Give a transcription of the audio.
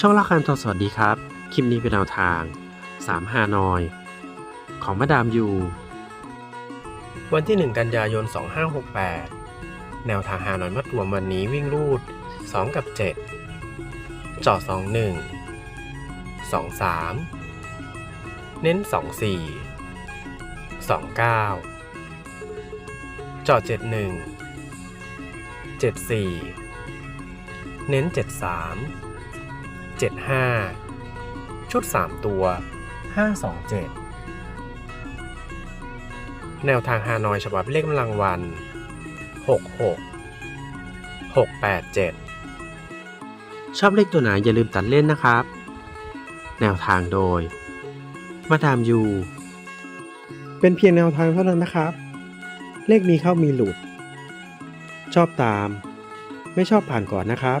ช่องละคันทอสวัสดีครับ คลิปนี้เป็นแนวทาง3ฮานอย ของมาดามยู วันที่ 1 กันยายน 2568 แนวทางฮานอยมัดรวมวันนี้วิ่งรูด 2 กับ 7 จอด21 23 เน้น 24 29 จอด71 74 เน้น 73 75 ชุด 3 ตัว 527 แนวทางฮานอยฉบับเลขกำลังวัน 66 687 ชอบเลขตัวไหนอย่าลืมตัดเล่นนะครับ แนวทางโดย มาดามยู เป็นเพียงแนวทางเท่านั้นนะครับ เลขมีเข้ามีหลุด ชอบตาม ไม่ชอบผ่านก่อนนะครับ